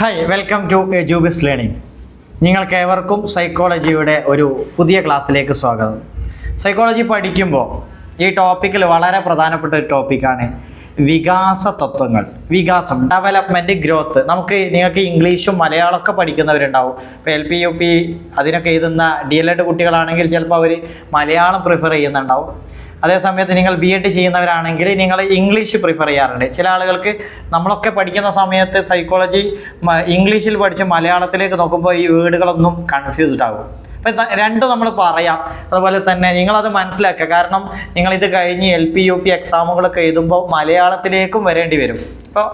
Hi welcome to Jubi's learning നിങ്ങൾക്ക് ഏവർക്കും സൈക്കോളജിയുടെ ഒരു പുതിയ ക്ലാസ്സിലേക്ക് സ്വാഗതം. സൈക്കോളജി പഠിക്കുമ്പോൾ ഈ ടോപ്പിക്കിൽ വളരെ പ്രധാനപ്പെട്ട ഒരു ടോപ്പിക്കാണ് വികാസ തത്വങ്ങൾ. വികാസം ഡെവലപ്മെന്റ് ഗ്രോത്ത് നമുക്ക് നിങ്ങൾക്ക് ഇംഗ്ലീഷും മലയാളമൊക്കെ പഠിക്കുന്നവരുണ്ടാവും. ഇപ്പോൾ എൽ പി യു പി അതിനൊക്കെ എഴുതുന്ന ഡി എൽ എഡ് കുട്ടികളാണെങ്കിൽ ചിലപ്പോൾ അവർ മലയാളം പ്രിഫർ ചെയ്യുന്നുണ്ടാവും. അതേസമയത്ത് നിങ്ങൾ ബി എഡ് ചെയ്യുന്നവരാണെങ്കിൽ നിങ്ങൾ ഇംഗ്ലീഷ് പ്രിഫർ ചെയ്യാറുണ്ട്. ചില ആളുകൾക്ക് നമ്മളൊക്കെ പഠിക്കുന്ന സമയത്ത് സൈക്കോളജി ഇംഗ്ലീഷിൽ പഠിച്ച് മലയാളത്തിലേക്ക് നോക്കുമ്പോൾ ഈ വേർഡുകളൊന്നും കൺഫ്യൂസ്ഡ് ആകും അപ്പം രണ്ട് നമ്മൾ പറയാം. അതുപോലെ തന്നെ നിങ്ങളത് മനസ്സിലാക്കുക. കാരണം നിങ്ങൾ ഇത് കഴിഞ്ഞ് എൽ പി യു പി എക്സാമുകളൊക്കെ എഴുതുമ്പോൾ മലയാളത്തിലേക്കും വരേണ്ടി വരും. ഇപ്പോൾ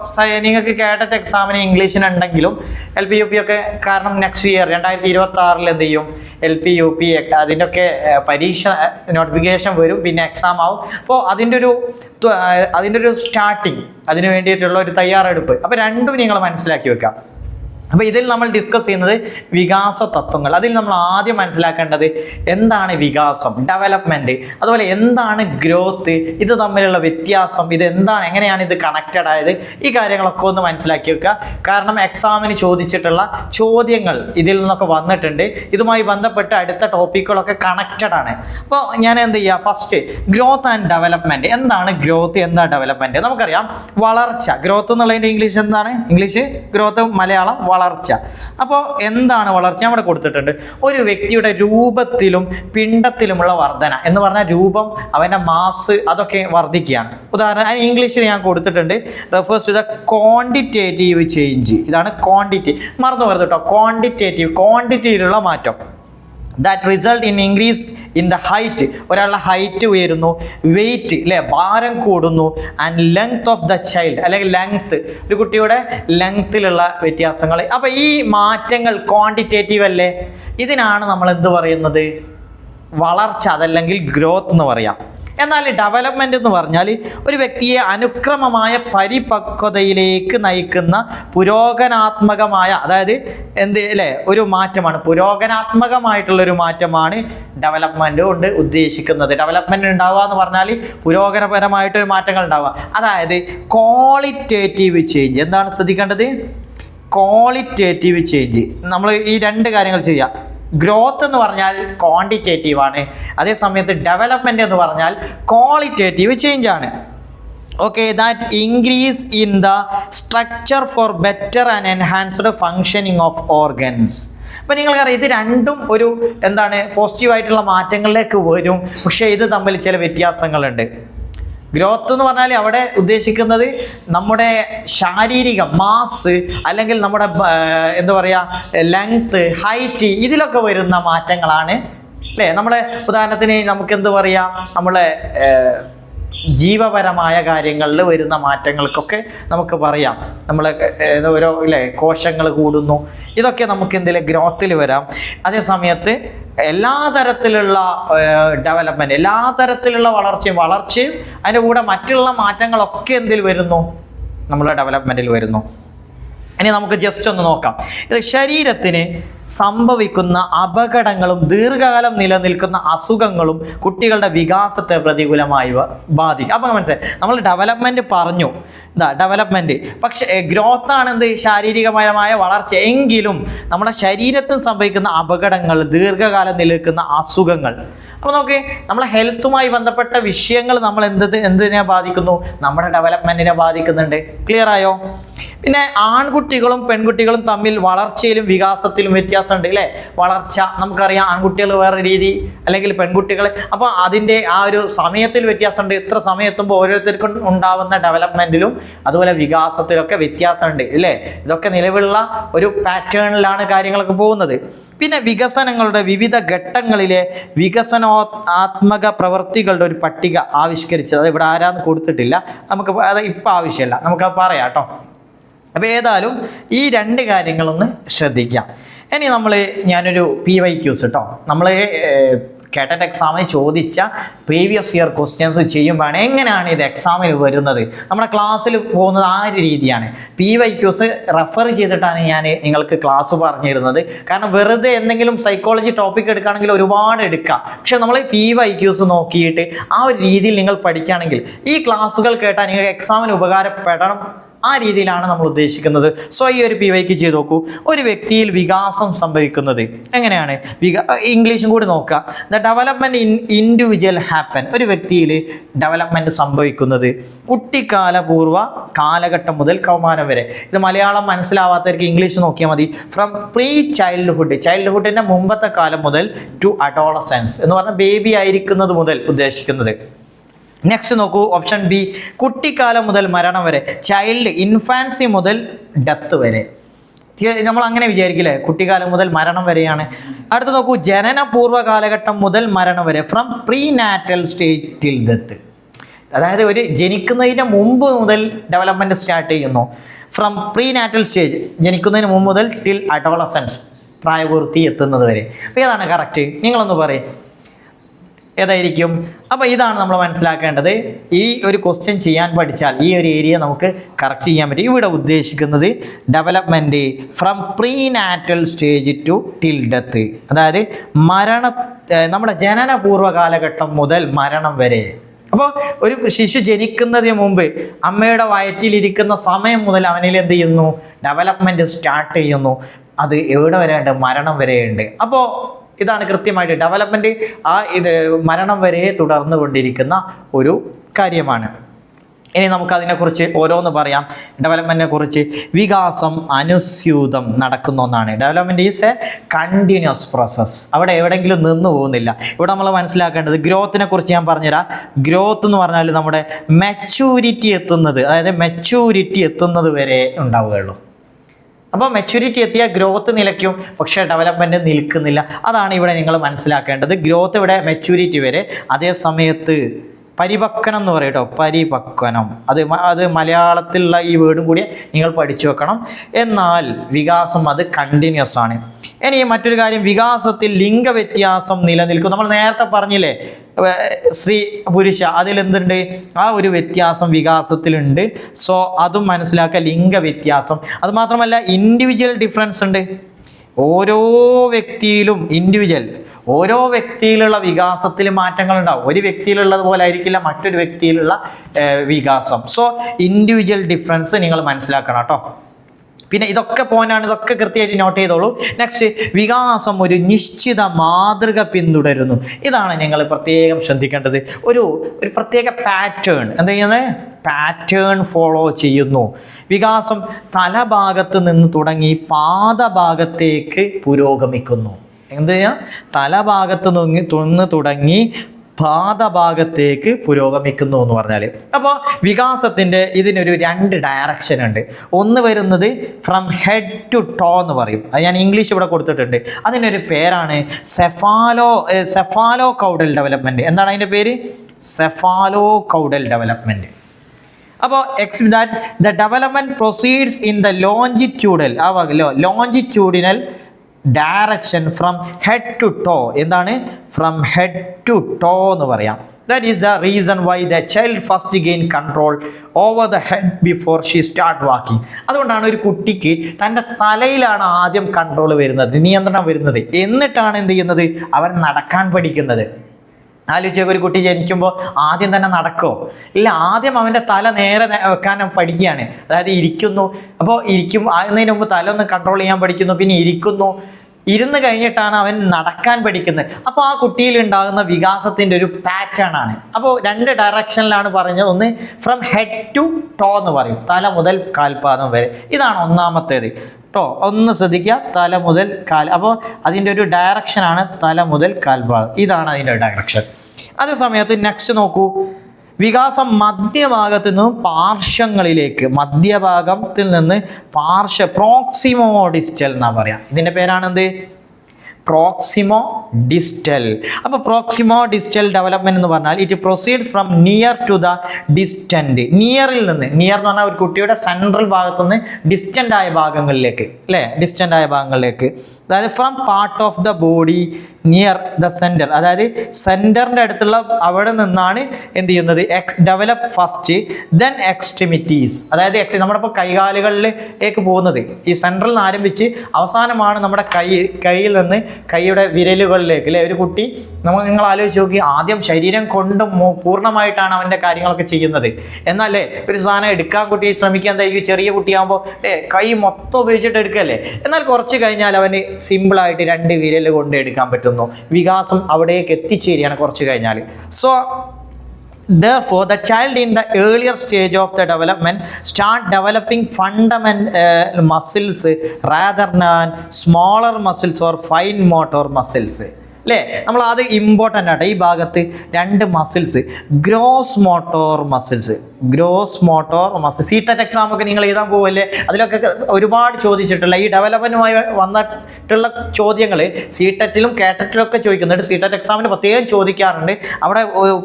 നിങ്ങൾക്ക് കേട്ടിട്ട് എക്സാമിന് ഇംഗ്ലീഷിനുണ്ടെങ്കിലും എൽ പി യു പി ഒക്കെ കാരണം നെക്സ്റ്റ് ഇയർ രണ്ടായിരത്തി ഇരുപത്തി ആറിൽ എന്ത് ചെയ്യും എൽ പി യു പി അതിന്റെയൊക്കെ പരീക്ഷ നോട്ടിഫിക്കേഷൻ വരും. പിന്നെ എക്സാം ആവും. അപ്പോൾ അതിന്റെ ഒരു അതിന്റെ ഒരു സ്റ്റാർട്ടിങ് അതിന് വേണ്ടിയിട്ടുള്ള ഒരു തയ്യാറെടുപ്പ്. അപ്പോൾ രണ്ടും നിങ്ങൾ മനസ്സിലാക്കി വെക്കാം അപ്പോൾ ഇതിൽ നമ്മൾ ഡിസ്കസ് ചെയ്യുന്നത് വികാസ തത്വങ്ങൾ. അതിൽ നമ്മൾ ആദ്യം മനസ്സിലാക്കേണ്ടത് എന്താണ് വികാസം ഡെവലപ്മെന്റ് അതുപോലെ എന്താണ് ഗ്രോത്ത് ഇത് തമ്മിലുള്ള വ്യത്യാസം ഇത് എന്താണ് എങ്ങനെയാണ് ഇത് കണക്റ്റഡ് ആയത്? ഈ കാര്യങ്ങളൊക്കെ ഒന്ന് മനസ്സിലാക്കി വെക്കുക. കാരണം എക്സാമിന് ചോദിച്ചിട്ടുള്ള ചോദ്യങ്ങൾ ഇതിൽ നിന്നൊക്കെ വന്നിട്ടുണ്ട്. ഇതുമായി ബന്ധപ്പെട്ട് അടുത്ത ടോപ്പിക്കുകളൊക്കെ കണക്റ്റഡ് ആണ്. അപ്പോൾ ഞാൻ എന്ത് ചെയ്യുക ഫസ്റ്റ് ഗ്രോത്ത് ആൻഡ് ഡെവലപ്മെന്റ് എന്താണ് ഗ്രോത്ത് എന്താ ഡെവലപ്മെന്റ് നമുക്കറിയാം. വളർച്ച. ഗ്രോത്ത് എന്നുള്ളതിന്റെ ഇംഗ്ലീഷ് എന്താണ്? ഇംഗ്ലീഷ് ഗ്രോത്ത് മലയാളം വളർച്ച. അപ്പോൾ എന്താണ് വളർച്ച? അവിടെ കൊടുത്തിട്ടുണ്ട്. ഒരു വ്യക്തിയുടെ രൂപത്തിലും പിണ്ടത്തിലുമുള്ള വർധന. എന്ന് പറഞ്ഞാൽ രൂപം അവന്റെ മാസ് അതൊക്കെ വർദ്ധിക്കുകയാണ്. ഉദാഹരണം അതിന് ഇംഗ്ലീഷിൽ ഞാൻ കൊടുത്തിട്ടുണ്ട് refers to the quantitative change ഇതാണ് ക്വാണ്ടിറ്റി മറന്നു പറഞ്ഞു കേട്ടോ. ക്വാണ്ടിറ്റേറ്റീവ് ക്വാണ്ടിറ്റിയിലുള്ള മാറ്റം. That result in increase in the height ഒരാളുടെ ഹൈറ്റ് ഉയരുന്നു വെയിറ്റ് അല്ലേ ഭാരം കൂടുന്നു and length of the child അല്ലെങ്കിൽ ലെങ്ത് ഒരു കുട്ടിയുടെ ലെങ്ത്തിലുള്ള വ്യത്യാസങ്ങൾ. അപ്പോൾ ഈ മാറ്റങ്ങൾ ക്വാണ്ടിറ്റേറ്റീവ് അല്ലേ? ഇതിനാണ് നമ്മൾ എന്ത് പറയുന്നത്? വളർച്ച അതല്ലെങ്കിൽ ഗ്രോത്ത് എന്ന് പറയാം. എന്നാൽ ഡെവലപ്മെന്റ് എന്ന് പറഞ്ഞാൽ ഒരു വ്യക്തിയെ അനുക്രമമായ പരിപക്വതയിലേക്ക് നയിക്കുന്ന പുരോഗനാത്മകമായ അതായത് എന്ത് അല്ലേ ഒരു മാറ്റമാണ്. പുരോഗനാത്മകമായിട്ടുള്ളൊരു മാറ്റമാണ് ഡെവലപ്മെന്റ് കൊണ്ട് ഉദ്ദേശിക്കുന്നത്. ഡെവലപ്മെന്റ് ഉണ്ടാവുക എന്ന് പറഞ്ഞാൽ പുരോഗനപരമായിട്ടൊരു മാറ്റങ്ങൾ ഉണ്ടാവുക. അതായത് ക്വാളിറ്റേറ്റീവ് ചേഞ്ച് എന്താണ് ശ്രദ്ധിക്കേണ്ടത്? ക്വാളിറ്റേറ്റീവ് ചേഞ്ച് നമ്മൾ ഈ രണ്ട് കാര്യങ്ങൾ ചെയ്യുക ഗ്രോത്ത് എന്ന് പറഞ്ഞാൽ ക്വാണ്ടിറ്റേറ്റീവ് ആണ്. അതേസമയത്ത് ഡെവലപ്മെന്റ് എന്ന് പറഞ്ഞാൽ ക്വാളിറ്റേറ്റീവ് ചേഞ്ച് ആണ്. Okay that increase in the structure for better and enhanced functioning of organs അപ്പം നിങ്ങൾക്കറിയാം ഇത് രണ്ടും ഒരു എന്താണ് പോസിറ്റീവായിട്ടുള്ള മാറ്റങ്ങളിലേക്ക് വരും. പക്ഷേ ഇത് തമ്മിൽ ചില വ്യത്യാസങ്ങളുണ്ട്. ഗ്രോത്ത് എന്ന് പറഞ്ഞാൽ അവിടെ ഉദ്ദേശിക്കുന്നത് നമ്മുടെ ശാരീരിക മാസ് അല്ലെങ്കിൽ നമ്മുടെ എന്താ പറയുക ലെങ്ത്ത് ഹൈറ്റ് ഇതിലൊക്കെ വരുന്ന മാറ്റങ്ങളാണ്. അല്ലേ? നമ്മുടെ ഉദാഹരണത്തിന് നമുക്ക് എന്ത് പറയാം? നമ്മളെ ജീവപരമായ കാര്യങ്ങളിൽ വരുന്ന മാറ്റങ്ങൾക്കൊക്കെ നമുക്ക് പറയാം. നമ്മൾ ഓരോ ഇല്ലേ കോശങ്ങൾ കൂടുന്നു. ഇതൊക്കെ നമുക്ക് എന്തെങ്കിലും ഗ്രോത്തിൽ വരാം. അതേ സമയത്ത് എല്ലാ തരത്തിലുള്ള ഡെവലപ്മെന്റ് എല്ലാ തരത്തിലുള്ള വളർച്ചയും വളർച്ചയും അതിന്റെ കൂടെ മറ്റുള്ള മാറ്റങ്ങളൊക്കെ എന്തിൽ വരുന്നു? നമ്മളെ ഡെവലപ്മെന്റിൽ വരുന്നു. ഇനി നമുക്ക് ജസ്റ്റ് ഒന്ന് നോക്കാം. ഇത് ശരീരത്തിന് സംഭവിക്കുന്ന അപകടങ്ങളും ദീർഘകാലം നിലനിൽക്കുന്ന അസുഖങ്ങളും കുട്ടികളുടെ വികാസത്തെ പ്രതികൂലമായി ബാധിക്കും. അപ്പം മനസ്സിലായി. നമ്മൾ ഡെവലപ്മെന്റ് പറഞ്ഞു. എന്താ ഡെവലപ്മെന്റ് പക്ഷേ ഗ്രോത്ത് ആണ് എന്ത്? ശാരീരികപരമായ വളർച്ച. എങ്കിലും നമ്മുടെ ശരീരത്തിൽ സംഭവിക്കുന്ന അപകടങ്ങൾ ദീർഘകാലം നിലനിൽക്കുന്ന അസുഖങ്ങൾ. അപ്പോൾ നോക്കി നമ്മളെ ഹെൽത്തുമായി ബന്ധപ്പെട്ട വിഷയങ്ങൾ നമ്മൾ എന്ത് എന്തിനെ ബാധിക്കുന്നു? നമ്മുടെ ഡെവലപ്മെന്റിനെ ബാധിക്കുന്നുണ്ട്. ക്ലിയർ ആയോ? പിന്നെ ആൺകുട്ടികളും പെൺകുട്ടികളും തമ്മിൽ വളർച്ചയിലും വികാസത്തിലും വ്യത്യാസമുണ്ട് അല്ലേ വളർച്ച. നമുക്കറിയാം ആൺകുട്ടികൾ വേറെ രീതി അല്ലെങ്കിൽ പെൺകുട്ടികൾ അപ്പോൾ അതിന്റെ ആ ഒരു സമയത്തിൽ വ്യത്യാസമുണ്ട്. ഇത്ര സമയത്തുമ്പോൾ ഓരോരുത്തർക്കും ഉണ്ടാവുന്ന ഡെവലപ്മെന്റിലും അതുപോലെ വികാസത്തിലൊക്കെ വ്യത്യാസമുണ്ട് അല്ലേ ഇതൊക്കെ നിലവിലുള്ള ഒരു പാറ്റേണിലാണ് കാര്യങ്ങളൊക്കെ പോകുന്നത്. പിന്നെ വികസനങ്ങളുടെ വിവിധ ഘട്ടങ്ങളിലെ വികസനോ ആത്മക പ്രവൃത്തികളുടെ ഒരു പട്ടിക ആവിഷ്കരിച്ചത്. അത് ഇവിടെ ആരാന്ന് കൊടുത്തിട്ടില്ല. നമുക്ക് അത് ഇപ്പം ആവശ്യമില്ല. നമുക്ക് പറയാം കേട്ടോ. അപ്പോൾ ഏതായാലും ഈ രണ്ട് കാര്യങ്ങളൊന്ന് ശ്രദ്ധിക്കാം ഇനി നമ്മൾ ഞാനൊരു പി വൈ ക്യൂസ് കേട്ടോ നമ്മൾ കേട്ടറ്റ് എക്സാമിന് ചോദിച്ച പ്രീവിയസ് ഇയർ ക്വസ്റ്റ്യൻസ് ചെയ്യുമ്പോഴാണ് എങ്ങനെയാണ് ഇത് എക്സാമിന് വരുന്നത്. നമ്മുടെ ക്ലാസ്സിൽ പോകുന്നത് ആ ഒരു രീതിയാണ്. പി വൈ ക്യൂസ് റെഫർ ചെയ്തിട്ടാണ് ഞാൻ നിങ്ങൾക്ക് ക്ലാസ് പറഞ്ഞു തരുന്നത് കാരണം വെറുതെ എന്തെങ്കിലും സൈക്കോളജി ടോപ്പിക് എടുക്കുകയാണെങ്കിൽ ഒരുപാട് എടുക്കാം പക്ഷെ നമ്മൾ പി വൈ ക്യൂസ് നോക്കിയിട്ട് ആ ഒരു രീതിയിൽ നിങ്ങൾ പഠിക്കുകയാണെങ്കിൽ ഈ ക്ലാസ്സുകൾ കേട്ടാൽ നിങ്ങൾക്ക് എക്സാമിന് ഉപകാരപ്പെടണം ആ രീതിയിലാണ് നമ്മൾ ഉദ്ദേശിക്കുന്നത്. സോ ഈ ഒരു പി വൈക്ക് ചെയ്ത് നോക്കൂ. ഒരു വ്യക്തിയിൽ വികാസം സംഭവിക്കുന്നത് എങ്ങനെയാണ്? ഇംഗ്ലീഷും കൂടി നോക്കുക. The development in individual happen ഒരു വ്യക്തിയിൽ ഡെവലപ്മെന്റ് സംഭവിക്കുന്നത് കുട്ടിക്കാലപൂർവ കാലഘട്ടം മുതൽ കൗമാരം വരെ. ഇത് മലയാളം മനസ്സിലാവാത്തവർക്ക് ഇംഗ്ലീഷ് നോക്കിയാൽ മതി. ഫ്രം പ്രീ ചൈൽഡ്ഹുഡ് ചൈൽഡ്ഹുഡിന്റെ മുമ്പത്തെ കാലം മുതൽ ടു അഡോളസെൻസ് എന്ന് പറഞ്ഞാൽ ബേബി ആയിരിക്കുന്നത് മുതൽ ഉദ്ദേശിക്കുന്നത്. നെക്സ്റ്റ് നോക്കൂ ഓപ്ഷൻ ബി കുട്ടിക്കാലം മുതൽ മരണം വരെ ചൈൽഡ് ഇൻഫാൻസി മുതൽ ഡെത്ത് വരെ. നമ്മൾ അങ്ങനെ വിചാരിക്കില്ലേ? കുട്ടിക്കാലം മുതൽ മരണം വരെയാണ്. അടുത്ത് നോക്കൂ ജനനപൂർവ കാലഘട്ടം മുതൽ മരണം വരെ from prenatal stage till death അതായത് ഒരു ജനിക്കുന്നതിന് മുമ്പ് മുതൽ ഡെവലപ്മെന്റ് സ്റ്റാർട്ട് ചെയ്യുന്നു. ഫ്രം പ്രീ നാറ്റൽ സ്റ്റേജ് ജനിക്കുന്നതിന് മുമ്പ് മുതൽ ടിൽ അഡോളസൻസ് പ്രായപൂർത്തി എത്തുന്നത് വരെ. അപ്പോൾ ഏതാണ് കറക്റ്റ് നിങ്ങളൊന്ന് പറയും. ഏതായിരിക്കും? അപ്പോൾ ഇതാണ് നമ്മൾ മനസ്സിലാക്കേണ്ടത്. ഈ ഒരു ക്വസ്റ്റ്യൻ ചെയ്യാൻ പഠിച്ചാൽ ഈ ഒരു ഏരിയ നമുക്ക് കറക്റ്റ് ചെയ്യാൻ പറ്റും. ഇവിടെ ഉദ്ദേശിക്കുന്നത് development from prenatal stage to till death അതായത് മരണ നമ്മുടെ ജനനപൂർവ കാലഘട്ടം മുതൽ മരണം വരെ. അപ്പോൾ ഒരു ശിശു ജനിക്കുന്നതിന് മുമ്പ് അമ്മയുടെ വയറ്റിലിരിക്കുന്ന സമയം മുതൽ അവനിൽ എന്ത് ചെയ്യുന്നു? ഡെവലപ്മെന്റ് സ്റ്റാർട്ട് ചെയ്യുന്നു. അത് എവിടെ വരെയുണ്ട്? മരണം വരെയുണ്ട്. അപ്പോൾ ഇതാണ് കൃത്യമായിട്ട് ഡെവലപ്മെന്റ് ആ ഇത് മരണം വരെ തുടർന്നു കൊണ്ടിരിക്കുന്ന ഒരു കാര്യമാണ്. ഇനി നമുക്കതിനെക്കുറിച്ച് ഓരോന്ന് പറയാം. ഡെവലപ്മെന്റിനെ കുറിച്ച് വികാസം അനുസ്യൂതം നടക്കുന്ന ഒന്നാണ്. Development is a continuous process അവിടെ എവിടെയെങ്കിലും നിന്ന് പോകുന്നില്ല. ഇവിടെ നമ്മൾ മനസ്സിലാക്കേണ്ടത് ഗ്രോത്തിനെ കുറിച്ച് ഞാൻ പറഞ്ഞുതരാം. ഗ്രോത്ത് എന്ന് പറഞ്ഞാൽ നമ്മുടെ മെച്യൂരിറ്റി എത്തുന്നത് അതായത് മെച്യൂരിറ്റി എത്തുന്നത് വരെ ഉണ്ടാവുകയുള്ളൂ. അപ്പോൾ മെച്യൂരിറ്റി എത്തിയ ഗ്രോത്ത് നിലയ്ക്കും പക്ഷേ ഡെവലപ്മെന്റ് നിൽക്കുന്നില്ല. അതാണ് ഇവിടെ നിങ്ങൾ മനസ്സിലാക്കേണ്ടത്. ഗ്രോത്ത് ഇവിടെ മെച്യൂരിറ്റി വരെ. അതേ സമയത്ത് പരിപക്വനം എന്ന് പറയും കേട്ടോ. പരിപക്വനം. അത് അത് മലയാളത്തിലുള്ള ഈ വേർഡും കൂടി നിങ്ങൾ പഠിച്ചു വെക്കണം. എന്നാൽ വികാസം അത് കണ്ടിന്യൂസ് ആണ്. ഇനി മറ്റൊരു കാര്യം വികാസത്തിൽ ലിംഗവ്യത്യാസം നിലനിൽക്കും. നമ്മൾ നേരത്തെ പറഞ്ഞില്ലേ സ്ത്രീ പുരുഷ അതിലെന്തുണ്ട് ആ ഒരു വ്യത്യാസം വികാസത്തിലുണ്ട്. സോ അതും മനസ്സിലാക്കുക ലിംഗവ്യത്യാസം. അതുമാത്രമല്ല ഇൻഡിവിജ്വൽ ഡിഫറൻസ് ഉണ്ട്. ഓരോ വ്യക്തിയിലും ഇൻഡിവിജ്വൽ ഓരോ വ്യക്തിയിലുള്ള വികാസത്തിൽ മാറ്റങ്ങൾ ഉണ്ടാവും ഒരു വ്യക്തിയിലുള്ളത് പോലെ ആയിരിക്കില്ല മറ്റൊരു വ്യക്തിയിലുള്ള വികാസം. സോ ഇൻഡിവിജ്വൽ ഡിഫറൻസ് നിങ്ങൾ മനസ്സിലാക്കണം കേട്ടോ പിന്നെ ഇതൊക്കെ പോയിന്റാണ് ഇതൊക്കെ കൃത്യമായിട്ട് നോട്ട് ചെയ്തോളൂ. നെക്സ്റ്റ് വികാസം ഒരു നിശ്ചിത മാതൃക പിന്തുടരുന്നു. ഇതാണ് നിങ്ങൾ പ്രത്യേകം ശ്രദ്ധിക്കേണ്ടത്. ഒരു ഒരു പ്രത്യേക പാറ്റേൺ എന്താ ചെയ്യുന്നത് പാറ്റേൺ ഫോളോ ചെയ്യുന്നു. വികാസം തലഭാഗത്ത് നിന്ന് തുടങ്ങി പാദഭാഗത്തേക്ക് പുരോഗമിക്കുന്നു. എന്ത് ചെയ്യാം? തലഭാഗത്ത് നിന്ന് തുന്ന് തുടങ്ങി പാദഭാഗത്തേക്ക് പുരോഗമിക്കുന്നു എന്ന് പറഞ്ഞാൽ അപ്പോൾ വികാസത്തിന്റെ ഇതിനൊരു രണ്ട് ഡയറക്ഷൻ ഉണ്ട്. ഒന്ന് വരുന്നത് ഫ്രം ഹെഡ് ടു ടോ എന്ന് പറയും. അത് ഞാൻ ഇംഗ്ലീഷ് ഇവിടെ കൊടുത്തിട്ടുണ്ട്. അതിനൊരു പേരാണ് സെഫാലോ സെഫാലോ കൗഡൽ ഡെവലപ്മെന്റ് എന്താണ് അതിന്റെ പേര്? സെഫാലോ കൗഡൽ ഡെവലപ്മെന്റ് അപ്പോൾ X that the development proceeds in the longitudinal ah longitudinal direction from head to toe എന്താണ്? ഫ്രം ഹെഡ് ടു ടോ എന്ന് പറയാം. That is the reason why the child first gain control over the head before she start walking അതുകൊണ്ടാണ് ഒരു കുട്ടിക്ക് തന്റെ തലയിലാണ് ആദ്യം control വരുന്നത് നിയന്ത്രണം വരുന്നത്. എന്നിട്ടാണ് എന്ത് ചെയ്യുന്നത്? അവൻ നടക്കാൻ പഠിക്കുന്നത്. ആലോചിച്ച ഒരു കുട്ടി ജനിക്കുമ്പോൾ ആദ്യം തന്നെ നടക്കുമോ ഇല്ല ആദ്യം അവന്റെ തല നേരെ വെക്കാൻ പഠിക്കുകയാണ്. അതായത് ഇരിക്കുന്നു. അപ്പോൾ ഇരിക്കും ആകുന്നതിന് മുമ്പ് തല ഒന്ന് കൺട്രോൾ ചെയ്യാൻ പഠിക്കുന്നു പിന്നെ ഇരിക്കുന്നു. ഇരുന്ന് കഴിഞ്ഞിട്ടാണ് അവൻ നടക്കാൻ പഠിക്കുന്നത്. അപ്പോൾ ആ കുട്ടിയിൽ ഉണ്ടാകുന്ന വികാസത്തിന്റെ ഒരു പാറ്റേൺ ആണ്. അപ്പോൾ രണ്ട് ഡയറക്ഷനിലാണ് പറഞ്ഞത്. ഒന്ന് ഫ്രം ഹെഡ് ടു ടോ എന്ന് പറയും. തല മുതൽ കാൽപാദം വരെ. ഇതാണ് ഒന്നാമത്തേത്. കേട്ടോ ഒന്ന് ശ്രദ്ധിക്കുക. തല മുതൽ കാൽ. അപ്പോൾ അതിന്റെ ഒരു ഡയറക്ഷനാണ് തല മുതൽ കാൽപാദം. ഇതാണ് അതിന്റെ ഡയറക്ഷൻ അതേ സമയത്ത് നെക്സ്റ്റ് നോക്കൂ. വികാസം മധ്യഭാഗത്തു നിന്നും പാർശ്വങ്ങളിലേക്ക് മധ്യഭാഗത്തിൽ നിന്ന് പാർശ്വ പ്രോക്സിമോ ഡിസ്റ്റൽ എന്നാ പറയാം. ഇതിന്റെ പേരാണെന്ത്? പ്രോക്സിമോ ഡിസ്റ്റൽ അപ്പോൾ പ്രോക്സിമോ ഡിസ്റ്റൽ ഡെവലപ്മെന്റ് എന്ന് പറഞ്ഞാൽ it proceed from near to the distant നിയറിൽ നിന്ന് നിയർ എന്ന് പറഞ്ഞാൽ ഒരു കുട്ടിയുടെ സെൻട്രൽ ഭാഗത്തു നിന്ന് ഡിസ്റ്റന്റ് ആയ ഭാഗങ്ങളിലേക്ക് അല്ലേ? ഡിസ്റ്റന്റ് ആയ ഭാഗങ്ങളിലേക്ക്. അതായത് from part of the body near the centre അതായത് സെന്ററിന്റെ അടുത്തുള്ള അവിടെ നിന്നാണ് എന്ത് ചെയ്യുന്നത്? എക്സ് ഡെവലപ്പ് ഫസ്റ്റ് ദെൻ എക്സ്ട്രിമിറ്റീസ് അതായത് നമ്മുടെ ഇപ്പോൾ കൈകാലുകളിലേക്ക് പോകുന്നത്. ഈ സെന്ററിൽ നിന്ന് ആരംഭിച്ച് അവസാനമാണ് നമ്മുടെ കൈ കൈയിൽ നിന്ന് കൈയുടെ വിരലുകളിലേക്ക് അല്ലേ? ഒരു കുട്ടി നമ്മൾ നിങ്ങൾ ആലോചിച്ച് നോക്കി ആദ്യം ശരീരം കൊണ്ട് പൂർണമായിട്ടാണ് അവന്റെ കാര്യങ്ങളൊക്കെ ചെയ്യുന്നത്. എന്നാലേ ഒരു സാധനം എടുക്കാൻ കുട്ടി ശ്രമിക്കാൻ എന്തായിരിക്കും ചെറിയ കുട്ടിയാകുമ്പോൾ ഏ കൈ മൊത്തം ഉപയോഗിച്ചിട്ട് എടുക്കല്ലേ? എന്നാൽ കുറച്ച് കഴിഞ്ഞാൽ അവന് സിമ്പിളായിട്ട് രണ്ട് വിരൽ കൊണ്ട് എടുക്കാൻ പറ്റുന്നു വികാസം അവിടേക്ക് എത്തിച്ചേരുകയാണ് കുറച്ച് കഴിഞ്ഞാൽ so therefore the child in the earlier stage of the development start developing fundamental uh, muscles rather than smaller muscles or fine motor muscles അല്ലേ? നമ്മൾ അത് ഇമ്പോർട്ടന്റ് ആട്ടെ. ഈ ഭാഗത്ത് രണ്ട് muscles gross motor muscles gross motor muscle C TET exam ഒക്കെ നിങ്ങൾ എഴുതാൻ പോവല്ലേ? അതിലൊക്കെ ഒരുപാട് ചോദിച്ചിട്ടുള്ള ഈ ഡെവലപ്മെന്റുമായി വന്നിട്ടുള്ള ചോദ്യങ്ങൾ സി ടെറ്റിലും കേട്ടറ്റിലും ഒക്കെ ചോദിക്കുന്നുണ്ട് സി ടെറ്റ് എക്സാമിന് പ്രത്യേകം ചോദിക്കാറുണ്ട്. അവിടെ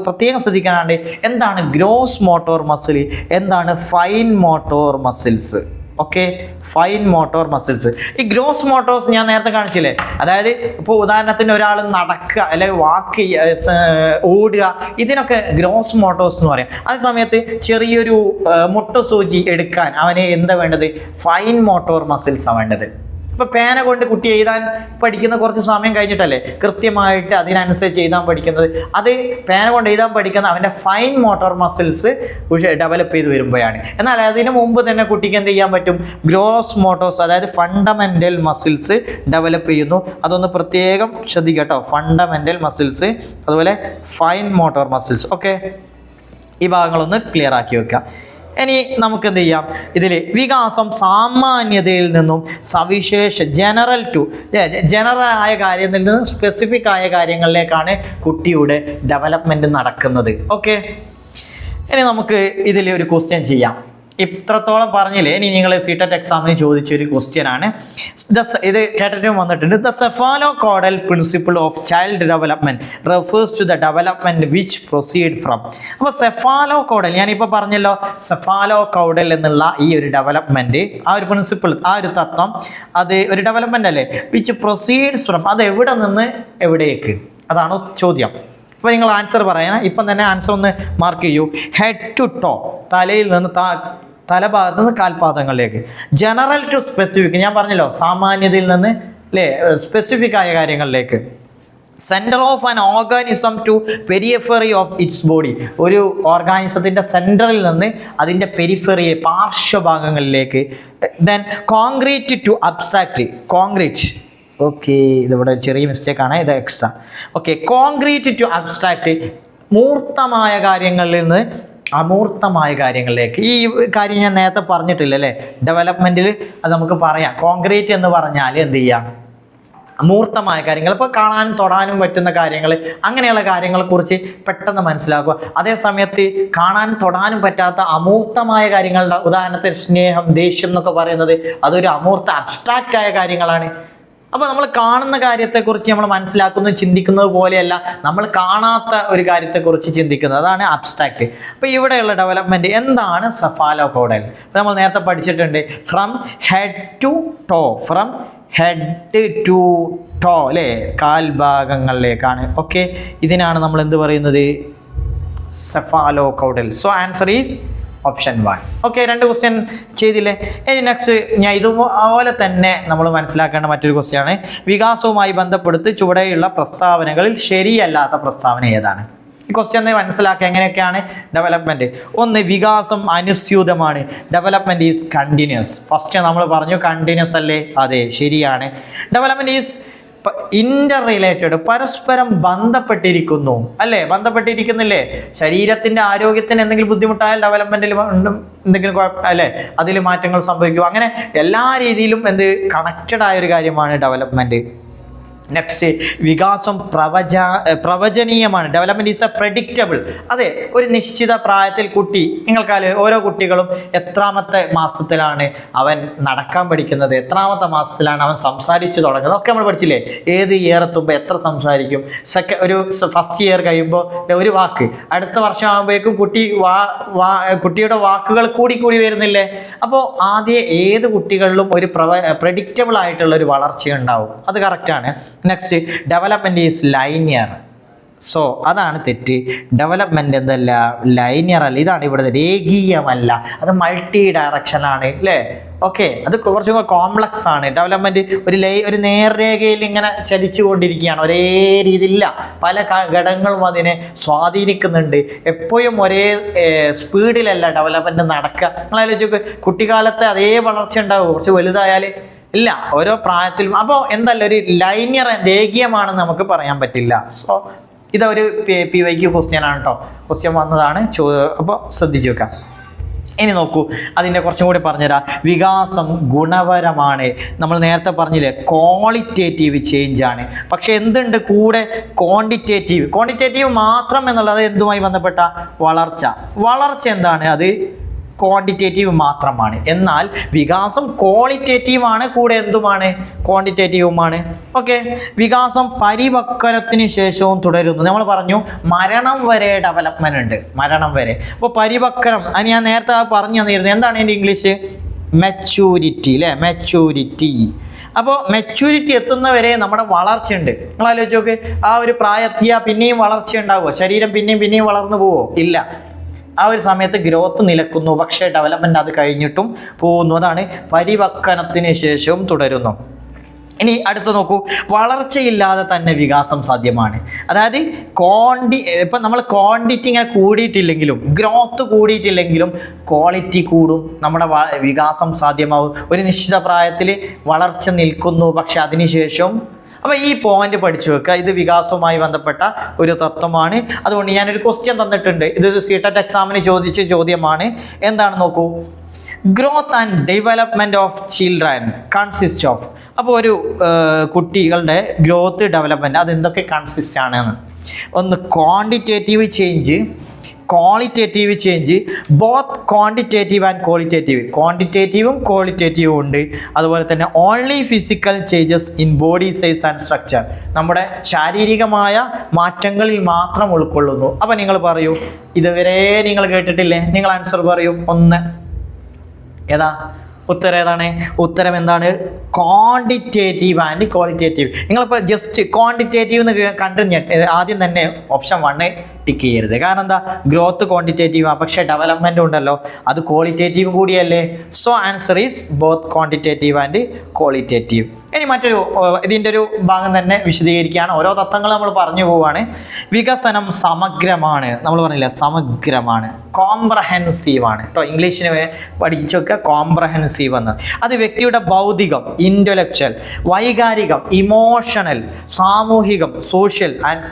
പ്രത്യേകം ശ്രദ്ധിക്കാറുണ്ട് എന്താണ് ഗ്രോസ് മോട്ടോർ മസിൽ എന്താണ് fine motor muscles okay fine motor muscles ഈ ഗ്രോസ് മോട്ടോർസ് ഞാൻ നേരത്തെ കാണിച്ചില്ലേ? അതായത് ഇപ്പോൾ ഉദാഹരണത്തിന് ഒരാൾ നടക്കുക അല്ലെങ്കിൽ വാക്ക് ഓടുക ഇതിനൊക്കെ ഗ്രോസ് മോട്ടോർസ് എന്ന് പറയാം. അതേ സമയത്ത് ചെറിയൊരു മുട്ട സൂചി എടുക്കാൻ അവന് എന്താ വേണ്ടത്? ഫൈൻ മോട്ടോർ മസിൽസാണ് വേണ്ടത്. ഇപ്പൊ പേന കൊണ്ട് കുട്ടി എഴുതാൻ പഠിക്കുന്ന കുറച്ച് സമയം കഴിഞ്ഞിട്ടല്ലേ കൃത്യമായിട്ട് അതിനനുസരിച്ച് എഴുതാൻ പഠിക്കുന്നത്? അത് പേന കൊണ്ട് എഴുതാൻ പഠിക്കുന്ന അവന്റെ ഫൈൻ മോട്ടോർ മസിൽസ് ഡെവലപ്പ് ചെയ്ത് വരുമ്പോഴാണ്. എന്നാൽ അതിന് മുമ്പ് തന്നെ കുട്ടിക്ക് എന്ത് ചെയ്യാൻ പറ്റും? ഗ്രോസ് മോട്ടോസ് അതായത് ഫണ്ടമെന്റൽ മസിൽസ് ഡെവലപ്പ് ചെയ്യുന്നു. അതൊന്ന് പ്രത്യേകം ശ്രദ്ധിക്കട്ടോ. ഫണ്ടമെന്റൽ മസിൽസ് അതുപോലെ ഫൈൻ മോട്ടോർ മസിൽസ് ഓക്കെ ഈ ഭാഗങ്ങളൊന്ന് ക്ലിയർ ആക്കി വെക്കുക ഇനി നമുക്ക് എന്ത് ചെയ്യാം ഇതിൽ വികാസം സാമാന്യതയിൽ നിന്നും സവിശേഷ ജനറൽ ടു ജനറൽ ആയ കാര്യത്തിൽ നിന്നും സ്പെസിഫിക് ആയ കാര്യങ്ങളിലേക്കാണ് കുട്ടിയുടെ ഡെവലപ്മെന്റ് നടക്കുന്നത്. ഓക്കെ ഇനി നമുക്ക് ഇതിൽ ഒരു ക്വസ്റ്റ്യൻ ചെയ്യാം. ഇത്രത്തോളം പറഞ്ഞില്ലേ? ഇനി നിങ്ങൾ സി ടെറ്റ് എക്സാമിന് ചോദിച്ച ഒരു ക്വസ്റ്റ്യൻ ആണ്. ഇത് കേട്ടിട്ടും വന്നിട്ടുണ്ട്. The cephalocaudal principle of child development refers to the development which proceed from അപ്പോൾ സെഫാലോ കോഡൽ ഞാനിപ്പോൾ പറഞ്ഞല്ലോ സെഫാലോ കോഡൽ എന്നുള്ള ഈ ഒരു ഡെവലപ്മെന്റ് ആ ഒരു പ്രിൻസിപ്പിൾ ആ ഒരു തത്വം അത് ഒരു ഡെവലപ്മെന്റ് അല്ലേ? വിച്ച് പ്രൊസീഡ്സ് ഫ്രം അത് എവിടെ നിന്ന് എവിടേക്ക്? അതാണ് ചോദ്യം. അപ്പോൾ നിങ്ങൾ ആൻസർ പറയണം. ഇപ്പം തന്നെ ആൻസർ ഒന്ന് മാർക്ക് ചെയ്യൂ. ഹെഡ് ടു ടോ തലയിൽ നിന്ന് താ തലഭാഗത്ത് നിന്ന് കാൽപാദങ്ങളിലേക്ക്. ജനറൽ ടു സ്പെസിഫിക് ഞാൻ പറഞ്ഞല്ലോ സാമാന്യതയിൽ നിന്ന് അല്ലേ സ്പെസിഫിക് ആയ കാര്യങ്ങളിലേക്ക്. Centre of an organism to periphery of its body ഒരു ഓർഗാനിസത്തിന്റെ സെന്ററിൽ നിന്ന് അതിന്റെ periphery പാർശ്വഭാഗങ്ങളിലേക്ക്. Then concrete to abstract concrete okay ഇതിവിടെ ചെറിയ മിസ്റ്റേക്കാണ് ഇത് extra okay concrete to abstract മൂർത്തമായ കാര്യങ്ങളിൽ നിന്ന് അമൂർത്തമായ കാര്യങ്ങളിലേക്ക്. ഈ കാര്യം ഞാൻ നേരത്തെ പറഞ്ഞിട്ടില്ല അല്ലേ? ഡെവലപ്മെന്റിൽ അത് നമുക്ക് പറയാം. കോൺക്രീറ്റ് എന്ന് പറഞ്ഞാൽ എന്ത് ചെയ്യാം? അമൂർത്തമായ കാര്യങ്ങൾ. ഇപ്പോൾ കാണാനും തൊടാനും പറ്റുന്ന കാര്യങ്ങൾ അങ്ങനെയുള്ള കാര്യങ്ങളെക്കുറിച്ച് പെട്ടെന്ന് മനസ്സിലാക്കുക. അതേ സമയത്ത് കാണാനും തൊടാനും പറ്റാത്ത അമൂർത്തമായ കാര്യങ്ങളുടെ ഉദാഹരണത്തിന് സ്നേഹം ദേഷ്യം എന്നൊക്കെ പറയുന്നത് അതൊരു അമൂർത്ത അബ്സ്ട്രാക്റ്റായ കാര്യങ്ങളാണ്. അപ്പോൾ നമ്മൾ കാണുന്ന കാര്യത്തെക്കുറിച്ച് നമ്മൾ മനസ്സിലാക്കുന്നത് ചിന്തിക്കുന്നത് പോലെയല്ല. നമ്മൾ കാണാത്ത ഒരു കാര്യത്തെക്കുറിച്ച് ചിന്തിക്കുന്നത്. അതാണ് അബ്സ്ട്രാക്റ്റ് അപ്പോൾ ഇവിടെയുള്ള ഡെവലപ്മെന്റ് എന്താണ് സഫാലോ കോഡൽ നമ്മൾ നേരത്തെ പഠിച്ചിട്ടുണ്ട് from head to toe from head to toe അല്ലേ കാൽഭാഗങ്ങളിലേക്കാണ്. ഓക്കെ ഇതിനാണ് നമ്മൾ എന്ത് പറയുന്നത്? Cephalocaudal so answer is option one okay രണ്ട് ക്വസ്റ്റ്യൻ ചെയ്തില്ലേ? ഇനി നെക്സ്റ്റ് ഞാൻ ഇതുപോലെ തന്നെ നമ്മൾ മനസ്സിലാക്കേണ്ട മറ്റൊരു ക്വസ്റ്റ്യാണ് വികാസവുമായി ബന്ധപ്പെടുത്തി ചുവടെയുള്ള പ്രസ്താവനകളിൽ ശരിയല്ലാത്ത പ്രസ്താവന ഏതാണ്? ഈ ക്വസ്റ്റ്യൻ മനസ്സിലാക്കുക എങ്ങനെയൊക്കെയാണ് ഡെവലപ്മെന്റ് ഒന്ന് വികാസം അനുസ്യൂതമാണ്. ഡെവലപ്മെന്റ് ഈസ് കണ്ടിന്യൂസ് ഫസ്റ്റ് നമ്മൾ പറഞ്ഞു കണ്ടിന്യൂസ് അല്ലേ? അതെ ശരിയാണ്. ഡെവലപ്മെന്റ് ഈസ് ഇന്റർ റിലേറ്റഡ് പരസ്പരം ബന്ധപ്പെട്ടിരിക്കുന്നു. അല്ലേ? ബന്ധപ്പെട്ടിരിക്കുന്നില്ലേ? ശരീരത്തിന്റെ ആരോഗ്യത്തിന് എന്തെങ്കിലും ബുദ്ധിമുട്ടായാൽ ഡെവലപ്മെന്റിൽ എന്തെങ്കിലും കുഴപ്പം അല്ലേ? അതിൽ മാറ്റങ്ങൾ സംഭവിക്കും. അങ്ങനെ എല്ലാ രീതിയിലും എന്ത് കണക്റ്റഡ് ആയ ഒരു കാര്യമാണ് ഡെവലപ്മെന്റ് നെക്സ്റ്റ് വികാസം പ്രവച പ്രവചനീയമാണ്. ഡെവലപ്മെന്റ് ഈസ് എ പ്രഡിക്റ്റബിൾ അതെ ഒരു നിശ്ചിത പ്രായത്തിൽ കുട്ടി നിങ്ങൾക്കാൽ ഓരോ കുട്ടികളും എത്രാമത്തെ മാസത്തിലാണ് അവൻ നടക്കാൻ പഠിക്കുന്നത്. എത്രാമത്തെ മാസത്തിലാണ് അവൻ സംസാരിച്ചു തുടങ്ങുന്നത്. ഒക്കെ നമ്മൾ പഠിച്ചില്ലേ? ഏത് ഇയർ എത്തുമ്പോൾ എത്ര സംസാരിക്കും? സെക്ക ഒരു ഫസ്റ്റ് ഇയർ കഴിയുമ്പോൾ ഒരു വാക്ക്. അടുത്ത വർഷം ആകുമ്പോഴേക്കും കുട്ടി വാ വാ കുട്ടിയുടെ വാക്കുകൾ കൂടി കൂടി വരുന്നില്ലേ? അപ്പോൾ ആദ്യം ഏത് കുട്ടികളിലും ഒരു പ്രവ പ്രഡിക്റ്റബിൾ ആയിട്ടുള്ള ഒരു വളർച്ച ഉണ്ടാവും. അത് കറക്റ്റാണ് next development is linear so അതാണ് തെറ്റ്. ഡെവലപ്മെന്റ് എന്തല്ല ലൈനിയർ അല്ല. ഇതാണ് ഇവിടെ രേഖീയമല്ല. അത് മൾട്ടി ഡയറക്ഷനാണ് അല്ലേ? ഓക്കെ അത് കുറച്ചും കൂടെ കോംപ്ലക്സ് ആണ്. ഡെവലപ്മെന്റ് ഒരു ലൈ ഒരു നേർരേഖയിൽ ഇങ്ങനെ ചലിച്ചു കൊണ്ടിരിക്കുകയാണ് ഒരേ രീതിയില്ല പല ഘടകങ്ങളും അതിനെ സ്വാധീനിക്കുന്നുണ്ട്. എപ്പോഴും ഒരേ സ്പീഡിലല്ല ഡെവലപ്മെന്റ് നടക്കുക. നിങ്ങളാലോചിച്ച് കുട്ടിക്കാലത്തെ അതേ വളർച്ച ഉണ്ടാവും. കുറച്ച് വലുതായാൽ ഇല്ല ഓരോ പ്രായത്തിലും അപ്പോൾ എന്തല്ല ഒരു ലൈനിയർ രേഖീയമാണെന്ന് നമുക്ക് പറയാൻ പറ്റില്ല. സോ ഇതൊരു പി വൈക്ക് ക്വസ്റ്റ്യൻ ആണ് കേട്ടോ ക്വസ്റ്റ്യൻ വന്നതാണ് ചോ അപ്പോൾ ശ്രദ്ധിച്ചു വെക്കാം. ഇനി നോക്കൂ അതിന്റെ കുറച്ചും കൂടി പറഞ്ഞുതരാം. വികാസം ഗുണപരമാണ്. നമ്മൾ നേരത്തെ പറഞ്ഞില്ലേ ക്വാളിറ്റേറ്റീവ് ചേഞ്ച് ആണ്. പക്ഷേ എന്തുണ്ട് കൂടെ ക്വാണ്ടിറ്റേറ്റീവ് ക്വാണ്ടിറ്റേറ്റീവ് മാത്രം എന്നുള്ളത് എന്തുമായി ബന്ധപ്പെട്ട? വളർച്ച. വളർച്ച എന്താണ്? അത് ക്വാണ്ടിറ്റേറ്റീവ് മാത്രമാണ്. എന്നാൽ വികാസം ക്വാളിറ്റേറ്റീവാണ് കൂടെ എന്തുമാണ്? ക്വാണ്ടിറ്റേറ്റീവുമാണ് ഓക്കെ വികാസം പരിവക്കരത്തിന് ശേഷവും തുടരുന്നു. നമ്മൾ പറഞ്ഞു മരണം വരെ ഡെവലപ്മെന്റ് ഉണ്ട്. മരണം വരെ. അപ്പോൾ പരിവക്കരം അത് ഞാൻ നേരത്തെ പറഞ്ഞു തന്നിരുന്നു. എന്താണ് എന്റെ ഇംഗ്ലീഷ് മെച്യൂരിറ്റി അല്ലേ മെച്യൂരിറ്റി അപ്പോൾ മെച്ചൂരിറ്റി എത്തുന്നവരെ നമ്മുടെ വളർച്ച ഉണ്ട്. നിങ്ങൾ ആലോചിച്ച് നോക്ക്. ആ ഒരു പ്രായത്തിയാ പിന്നെയും വളർച്ച ഉണ്ടാവുമോ? ശരീരം പിന്നെയും പിന്നെയും വളർന്നു പോവോ? ഇല്ല. ആ ഒരു സമയത്ത് ഗ്രോത്ത് നിലക്കുന്നു പക്ഷേ ഡെവലപ്മെന്റ് അത് കഴിഞ്ഞിട്ടും പോകുന്നു. അതാണ് പരിവക്കനത്തിന് ശേഷവും തുടരുന്നു. ഇനി അടുത്ത് നോക്കൂ വളർച്ചയില്ലാതെ തന്നെ വികാസം സാധ്യമാണ്. അതായത് ക്വാണ്ടി ഇപ്പം നമ്മൾ ക്വാണ്ടിറ്റി ഇങ്ങനെ കൂടിയിട്ടില്ലെങ്കിലും ഗ്രോത്ത് കൂടിയിട്ടില്ലെങ്കിലും ക്വാളിറ്റി കൂടും നമ്മുടെ വികാസം സാധ്യമാവും. ഒരു നിശ്ചിത പ്രായത്തിൽ വളർച്ച നിൽക്കുന്നു പക്ഷെ അതിനുശേഷം അപ്പോൾ ഈ പോയിന്റ് പഠിച്ചു വെക്കുക. ഇത് വികാസവുമായി ബന്ധപ്പെട്ട ഒരു തത്വമാണ്. അതുകൊണ്ട് ഞാനൊരു ക്വസ്റ്റ്യൻ തന്നിട്ടുണ്ട്. ഇത് സി എക്സാമിന് ചോദിച്ച ചോദ്യമാണ്. എന്താണ് നോക്കൂ? Growth and development of children consist of അപ്പോൾ ഒരു കുട്ടികളുടെ ഗ്രോത്ത് ഡെവലപ്മെന്റ് അതെന്തൊക്കെ കൺസിസ്റ്റ് ആണെന്ന് ഒന്ന് quantitative change qualitative change both quantitative and qualitative ക്വാണ്ടിറ്റേറ്റീവും ക്വാളിറ്റേറ്റീവും ഉണ്ട്. അതുപോലെ തന്നെ only physical changes in body size and structure നമ്മുടെ ശാരീരികമായ മാറ്റങ്ങളിൽ മാത്രം ഉൾക്കൊള്ളുന്നു. അപ്പം നിങ്ങൾ പറയൂ ഇതുവരെ നിങ്ങൾ കേട്ടിട്ടില്ലേ? നിങ്ങൾ ആൻസർ പറയൂ. ഒന്ന്. ഏതാ? ഉത്തരം ഏതാണ്? ഉത്തരം എന്താണ്? ക്വാണ്ടിറ്റേറ്റീവ് ആൻഡ് ക്വാളിറ്റേറ്റീവ് നിങ്ങളിപ്പോൾ ജസ്റ്റ് ക്വാണ്ടിറ്റേറ്റീവ് എന്ന് കണ്ടു ആദ്യം തന്നെ ഓപ്ഷൻ വണ്ണ് ടിക്ക് ചെയ്യരുത് കാരണം എന്താ? ഗ്രോത്ത് ക്വാണ്ടിറ്റേറ്റീവ് പക്ഷേ ഡെവലപ്മെന്റ് ഉണ്ടല്ലോ. അത് ക്വാളിറ്റേറ്റീവ് കൂടിയല്ലേ? So answer is both quantitative and qualitative ഇനി മറ്റൊരു ഇതിന്റെ ഒരു ഭാഗം തന്നെ വിശദീകരിക്കുകയാണ്. ഓരോ തത്വങ്ങൾ നമ്മൾ പറഞ്ഞു പോവുകയാണ് വികസനം സമഗ്രമാണ്. നമ്മൾ പറഞ്ഞില്ല സമഗ്രമാണ്. കോംപ്രഹെൻസീവ് ആണ്. കേട്ടോ ഇംഗ്ലീഷിന് പഠിച്ചു വെക്കുക കോംപ്രഹെൻസീവ് എന്ന്. അത് വ്യക്തിയുടെ ഭൗതികം ഇന്റലക്ച്വൽ വൈകാരികം ഇമോഷണൽ സാമൂഹികം സോഷ്യൽ ആൻഡ്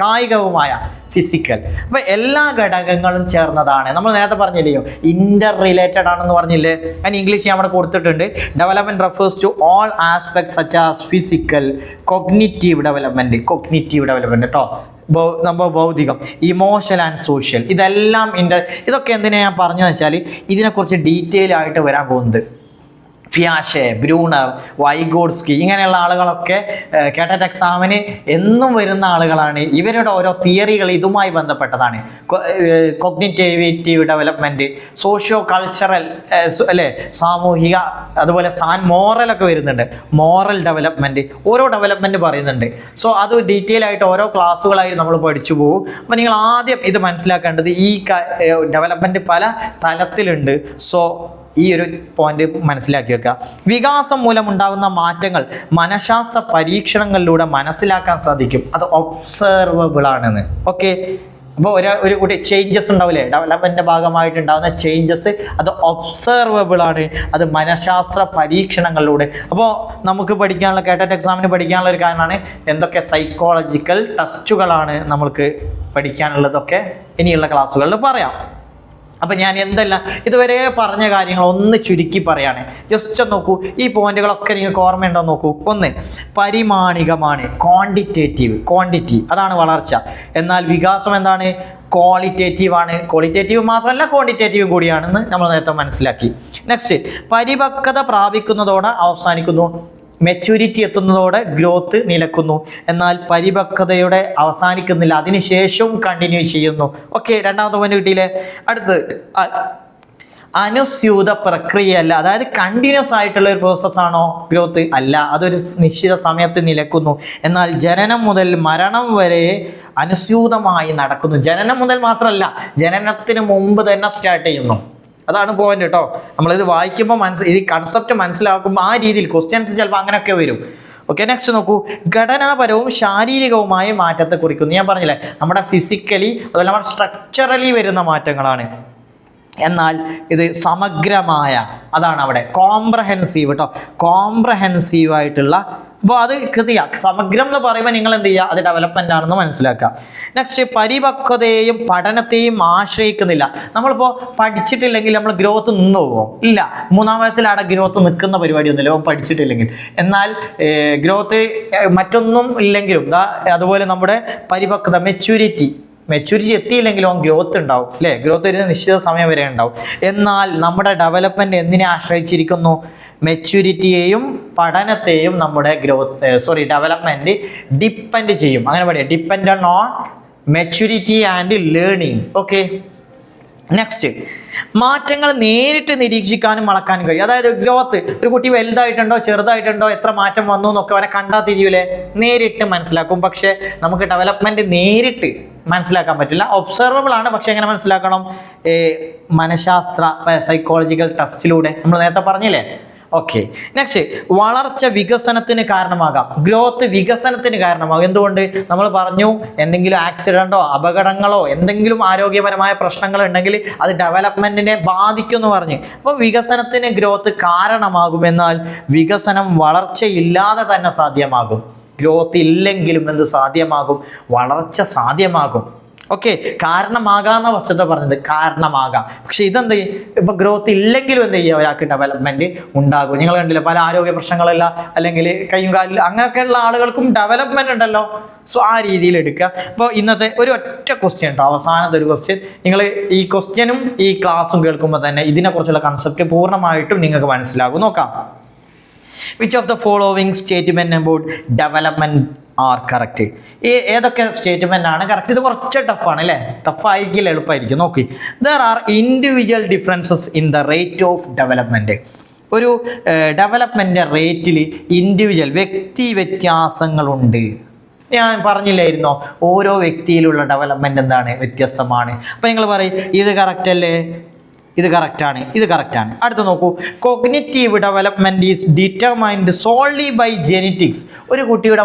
കായികവുമായ ഫിസിക്കൽ അപ്പോൾ എല്ലാ ഘടകങ്ങളും ചേർന്നതാണ്. നമ്മൾ നേരത്തെ പറഞ്ഞില്ലയോ? ഇന്റർ റിലേറ്റഡ് ആണെന്ന് പറഞ്ഞില്ലേ? ഞാൻ ഇംഗ്ലീഷ് ഞാൻ അവിടെ കൊടുത്തിട്ടുണ്ട്. Development refers to all aspects such as physical cognitive development cognitive development കേട്ടോ നമ്മൾ ഭൗതികം ഇമോഷണൽ ആൻഡ് സോഷ്യൽ ഇതെല്ലാം ഇന്റർ ഇതൊക്കെ എന്തിനാ ഞാൻ പറഞ്ഞു വെച്ചാൽ ഇതിനെക്കുറിച്ച് ഡീറ്റെയിൽ ആയിട്ട് വരാൻ പോകുന്നത്. പിയാഷെ ബ്രൂണർ വൈഗോഡ്സ്കി ഇങ്ങനെയുള്ള ആളുകളൊക്കെ കേട്ടറ്റ് എക്സാമിന് എന്നും വരുന്ന ആളുകളാണ്. ഇവരുടെ ഓരോ തിയറികൾ ഇതുമായി ബന്ധപ്പെട്ടതാണ്. കൊഗ്നിറ്റേവിറ്റീവ് ഡെവലപ്മെന്റ് സോഷ്യോ കൾച്ചറൽ അല്ലേ സാമൂഹിക അതുപോലെ സാൻ മോറലൊക്കെ വരുന്നുണ്ട്. മോറൽ ഡെവലപ്മെന്റ് ഓരോ ഡെവലപ്മെന്റ് പറയുന്നുണ്ട്. സോ അത് ഡീറ്റെയിൽ ആയിട്ട് ഓരോ ക്ലാസ്സുകളായി നമ്മൾ പഠിച്ചു പോകും. അപ്പോൾ നിങ്ങൾ ആദ്യം ഇത് മനസ്സിലാക്കേണ്ടത് ഈ ഡെവലപ്മെന്റ് പല തലത്തിലുണ്ട്. സോ ഈ ഒരു പോയിന്റ് മനസ്സിലാക്കി വെക്കുക. വികാസം മൂലമുണ്ടാകുന്ന മാറ്റങ്ങൾ മനഃശാസ്ത്ര പരീക്ഷണങ്ങളിലൂടെ മനസ്സിലാക്കാൻ സാധിക്കും. അത് ഒബ്സർവബിൾ ആണെന്ന്. ഓക്കെ അപ്പോൾ ഒരു ഒരു കൂടി ചേഞ്ചസ് ഉണ്ടാവില്ലേ? ഡെവലപ്മെന്റിന്റെ ഭാഗമായിട്ട് ഉണ്ടാകുന്ന ചേഞ്ചസ് അത് ഒബ്സർവബിൾ ആണ്. അത് മനഃശാസ്ത്ര പരീക്ഷണങ്ങളിലൂടെ. അപ്പോൾ നമുക്ക് പഠിക്കാനുള്ള കേട്ടറ്റ് എക്സാമിന് പഠിക്കാനുള്ള ഒരു കാരണമാണ് എന്തൊക്കെ സൈക്കോളജിക്കൽ ടെസ്റ്റുകളാണ് നമുക്ക് പഠിക്കാനുള്ളതൊക്കെ ഇനിയുള്ള ക്ലാസ്സുകളിൽ പറയാം. അപ്പം ഞാൻ എന്തല്ല ഇതുവരെ പറഞ്ഞ കാര്യങ്ങൾ ഒന്ന് ചുരുക്കി പറയാണ്. ജസ്റ്റ് നോക്കൂ ഈ പോയിന്റുകളൊക്കെ നിങ്ങൾക്ക് ഓർമ്മയുണ്ടോ നോക്കൂ. ഒന്ന് പരിമാണികമാണ് ക്വാണ്ടിറ്റേറ്റീവ് ക്വാണ്ടിറ്റി അതാണ് വളർച്ച. എന്നാൽ വികാസം എന്താണ്? ക്വാളിറ്റേറ്റീവ് ആണ്. ക്വാളിറ്റേറ്റീവ് മാത്രമല്ല ക്വാണ്ടിറ്റേറ്റീവ് കൂടിയാണെന്ന് നമ്മൾ നേരത്തെ മനസ്സിലാക്കി. നെക്സ്റ്റ് പരിപക്വത പ്രാപിക്കുന്നതോടെ അവസാനിക്കുന്നു. മെച്യൂരിറ്റി എത്തുന്നതോടെ ഗ്രോത്ത് നിലക്കുന്നു. എന്നാൽ പരിപക്വതയുടെ അവസാനിക്കുന്നില്ല. അതിനുശേഷവും കണ്ടിന്യൂ ചെയ്യുന്നു. ഓക്കെ രണ്ടാമത്തെ പോയിന്റ് കിട്ടിയില്ലേ? അടുത്ത് അനുസ്യൂത പ്രക്രിയയല്ല. അതായത് കണ്ടിന്യൂസ് ആയിട്ടുള്ള ഒരു പ്രോസസ് ആണോ? ഗ്രോത്ത് അല്ല. അതൊരു നിശ്ചിത സമയത്ത് നിലക്കുന്നു. എന്നാൽ ജനനം മുതൽ മരണം വരെ അനുസ്യൂതമായി നടക്കുന്നു. ജനനം മുതൽ മാത്രമല്ല ജനനത്തിന് മുമ്പ് തന്നെ സ്റ്റാർട്ട് ചെയ്യുന്നു. അതാണ് പോയിന്റ് കേട്ടോ നമ്മളിത് വായിക്കുമ്പോൾ മനസ്സ് ഈ കൺസെപ്റ്റ് മനസ്സിലാക്കുമ്പോൾ ആ രീതിയിൽ ക്വസ്റ്റ്യൻസ് ചിലപ്പോൾ അങ്ങനെയൊക്കെ വരും. ഓക്കെ നെക്സ്റ്റ് നോക്കൂ. ഘടനാപരവും ശാരീരികവുമായ മാറ്റത്തെ കുറിക്കുന്നു. ഞാൻ പറഞ്ഞില്ലേ നമ്മുടെ ഫിസിക്കലി അതുപോലെ നമ്മുടെ സ്ട്രക്ചറലി വരുന്ന മാറ്റങ്ങളാണ്. എന്നാൽ ഇത് സമഗ്രമായ അതാണ് അവിടെ. കോംപ്രഹെൻസീവ് കേട്ടോ കോംപ്രഹെൻസീവ് ആയിട്ടുള്ള അപ്പോൾ അത് കൃതിയ. സമഗ്രം എന്ന് പറയുമ്പോൾ നിങ്ങൾ എന്ത് ചെയ്യുക? അത് ഡെവലപ്മെന്റ് ആണെന്ന് മനസ്സിലാക്കുക. നെക്സ്റ്റ് പരിപക്വതയെയും പഠനത്തെയും ആശ്രയിക്കുന്നില്ല. നമ്മളിപ്പോൾ പഠിച്ചിട്ടില്ലെങ്കിൽ നമ്മൾ ഗ്രോത്ത് നിന്ന് പോകും. ഇല്ല. മൂന്നാം വയസ്സിലാണ് ഗ്രോത്ത് നിൽക്കുന്ന പരിപാടിയൊന്നുമില്ല. പഠിച്ചിട്ടില്ലെങ്കിൽ. എന്നാൽ ഗ്രോത്ത് മറ്റൊന്നും ഇല്ലെങ്കിലും അതുപോലെ നമ്മുടെ പരിപക്വത മെച്യൂരിറ്റി മെച്യൂരിറ്റി എത്തിയില്ലെങ്കിലും അവൻ ഗ്രോത്ത് ഉണ്ടാവും അല്ലേ? ഗ്രോത്ത് വരുന്ന നിശ്ചിത സമയം വരെ ഉണ്ടാവും. എന്നാൽ നമ്മുടെ ഡെവലപ്മെന്റ് എന്തിനെ ആശ്രയിച്ചിരിക്കുന്നു? മെച്യൂരിറ്റിയെയും പഠനത്തെയും നമ്മുടെ ഗ്രോത്ത് സോറി ഡെവലപ്മെന്റ് ഡിപ്പെൻഡ് ചെയ്യും. അങ്ങനെ പറയാം depend on maturity and learning okay next മാറ്റങ്ങൾ നേരിട്ട് നിരീക്ഷിക്കാനും അളക്കാനും കഴിയും. അതായത് ഗ്രോത്ത് ഒരു കുട്ടി വലുതായിട്ടുണ്ടോ ചെറുതായിട്ടുണ്ടോ എത്ര മാറ്റം വന്നു എന്നൊക്കെ അവനെ കണ്ടാൽ തിരിയൂലേ? നേരിട്ട് മനസ്സിലാക്കും. പക്ഷേ നമുക്ക് ഡെവലപ്മെന്റ് നേരിട്ട് മനസ്സിലാക്കാൻ പറ്റില്ല. ഒബ്സർവബിൾ ആണ്. പക്ഷെ എങ്ങനെ മനസ്സിലാക്കണം? മനഃശാസ്ത്ര സൈക്കോളജിക്കൽ ടെസ്റ്റിലൂടെ നമ്മൾ നേരത്തെ പറഞ്ഞില്ലേ? ഓക്കെ നെക്സ്റ്റ് വളർച്ച വികസനത്തിന് കാരണമാകാം. ഗ്രോത്ത് വികസനത്തിന് കാരണമാകും. എന്തുകൊണ്ട്? നമ്മൾ പറഞ്ഞു എന്തെങ്കിലും ആക്സിഡന്റോ അപകടങ്ങളോ എന്തെങ്കിലും ആരോഗ്യപരമായ പ്രശ്നങ്ങൾ ഉണ്ടെങ്കിൽ അത് ഡെവലപ്മെന്റിനെ ബാധിക്കും എന്ന് പറഞ്ഞ്. അപ്പോൾ വികസനത്തിന് ഗ്രോത്ത് കാരണമാകും എന്നാൽ വികസനം വളർച്ചയില്ലാതെ തന്നെ സാധ്യമാകും. ഗ്രോത്ത് ഇല്ലെങ്കിലും എന്ത് സാധ്യമാകും? വളർച്ച സാധ്യമാകും. ഓക്കെ കാരണമാകാന്ന വസ്തുത പറഞ്ഞത് കാരണമാകാം. പക്ഷെ ഇതെന്ത് ഇപ്പൊ ഗ്രോത്ത് ഇല്ലെങ്കിലും എന്ത് ചെയ്യുക ഒരാൾക്ക് ഡെവലപ്മെന്റ് ഉണ്ടാകും. നിങ്ങൾ കണ്ടില്ല പല ആരോഗ്യ പ്രശ്നങ്ങളല്ല അല്ലെങ്കിൽ കയ്യും കാലിൽ അങ്ങനെയൊക്കെയുള്ള ആളുകൾക്കും ഡെവലപ്മെന്റ് ഉണ്ടല്ലോ. സോ ആ രീതിയിൽ എടുക്കുക. അപ്പോൾ ഇന്നത്തെ ഒരു ഒറ്റ ക്വസ്റ്റ്യൻ ഉണ്ടോ അവസാനത്തെ ഒരു ക്വസ്റ്റ്യൻ നിങ്ങൾ ഈ ക്വസ്റ്റ്യനും ഈ ക്ലാസ്സും കേൾക്കുമ്പോൾ തന്നെ ഇതിനെക്കുറിച്ചുള്ള കൺസെപ്റ്റ് പൂർണമായിട്ടും നിങ്ങൾക്ക് മനസ്സിലാകും. നോക്കാം. Which of the following statement about development are correct ഈ ഏതൊക്കെ സ്റ്റേറ്റ്മെന്റ് ആണ് കറക്റ്റ് ഇത് കുറച്ച് ടഫാണ് അല്ലേ? ടഫായിരിക്കില്ല എളുപ്പമായിരിക്കും നോക്കി. There are individual differences in the rate of development ഒരു ഡെവലപ്മെന്റ് റേറ്റിൽ ഇൻഡിവിജ്വൽ വ്യക്തി വ്യത്യാസങ്ങളുണ്ട്. ഞാൻ പറഞ്ഞില്ലായിരുന്നോ? ഓരോ വ്യക്തിയിലുള്ള ഡെവലപ്മെന്റ് എന്താണ് വ്യത്യസ്തമാണ്. അപ്പോൾ നിങ്ങൾ പറയും ഇത് കറക്റ്റ് അല്ലേ? ഇത് കറക്റ്റാണ് ഇത് കറക്റ്റാണ് അടുത്ത നോക്കൂ cognitive development is determined solely by genetics ഒരു കുട്ടിയുടെ